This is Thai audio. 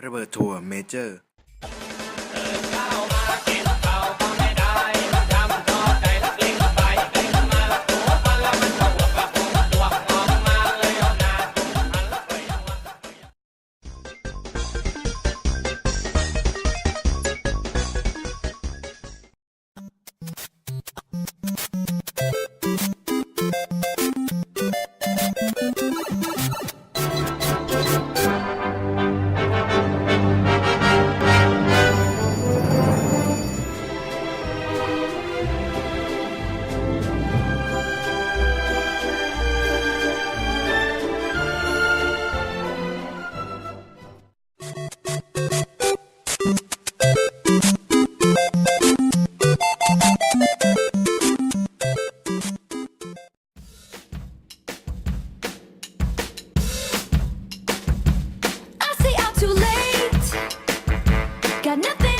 ระเบิดถั่วเมเจอร์ got nothing